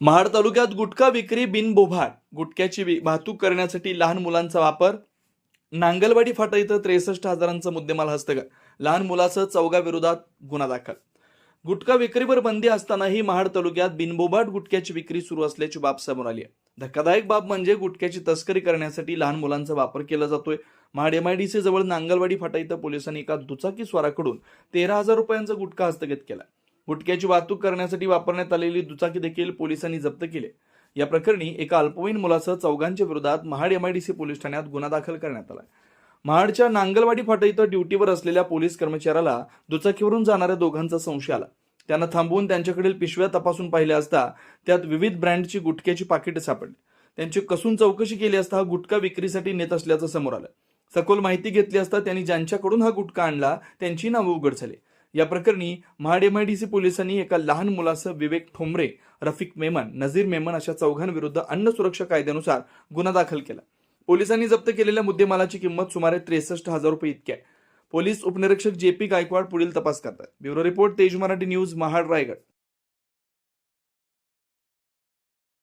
महाड तालुक्यात गुटखा विक्री बिनबोभाट गुटख्याची वाहतूक करण्यासाठी लहान मुलांचा वापर. नांगलवाडी फाटा इथं त्रेसष्ट हजारांचा मुद्देमाल हस्तगत. लहान मुलासह चौघा विरोधात गुन्हा दाखल. गुटखा विक्रीवर बंदी असतानाही महाड तालुक्यात बिनबोभाट गुटख्याची विक्री सुरू असल्याची बाब समोर आली आहे. धक्कादायक बाब म्हणजे गुटख्याची तस्करी करण्यासाठी लहान मुलांचा वापर केला जातोय. महाड एमआयडीसी जवळ नांगलवाडी फाटा इथं पोलिसांनी एका दुचाकी स्वाराकडून तेरा हजार रुपयांचा गुटखा हस्तगत केला. गुटख्याची वाहतूक करण्यासाठी वापरण्यात आलेली दुचाकी देखील पोलिसांनी जप्त केली. या प्रकरणी एका अल्पवयीन मुलासह चौघांच्या विरोधात महाड एमआयडीसी पोलीस ठाण्यात गुन्हा दाखल करण्यात आला महाडच्या नांगलवाडी फाटा इथं ड्युटीवर असलेल्या पोलीस कर्मचाऱ्याला दुचाकीवरून जाणाऱ्या दोघांचा संशय आला. त्यांना थांबवून त्यांच्याकडील पिशव्या तपासून पाहिल्या असता त्यात विविध ब्रँडची गुटख्याची पाकिटं सापडली. त्यांची कसून चौकशी केली असता हा गुटखा विक्रीसाठी नेत असल्याचं समोर आलं. सखोल माहिती घेतली असता त्यांनी ज्यांच्याकडून हा गुटखा आणला त्यांची नावं उघड झाली. या प्रकरणी महाडीएमआयडीसी पोलिसांनी एका लहान मुलासह विवेक ठोंबरे रफिक मेमन नझीर मेमन अशा चौघांविरुद्ध अन्न सुरक्षा कायद्यानुसार गुन्हा दाखल केला. पोलिसांनी जप्त केलेल्या मुद्देमालाची किंमत सुमारे त्रेसष्ट हजार रुपये इतकी आहे. पोलीस उपनिरीक्षक जे पी गायकवाड पुढील तपास करतात. ब्युरो रिपोर्ट तेज मराठी न्यूज महाड रायगड.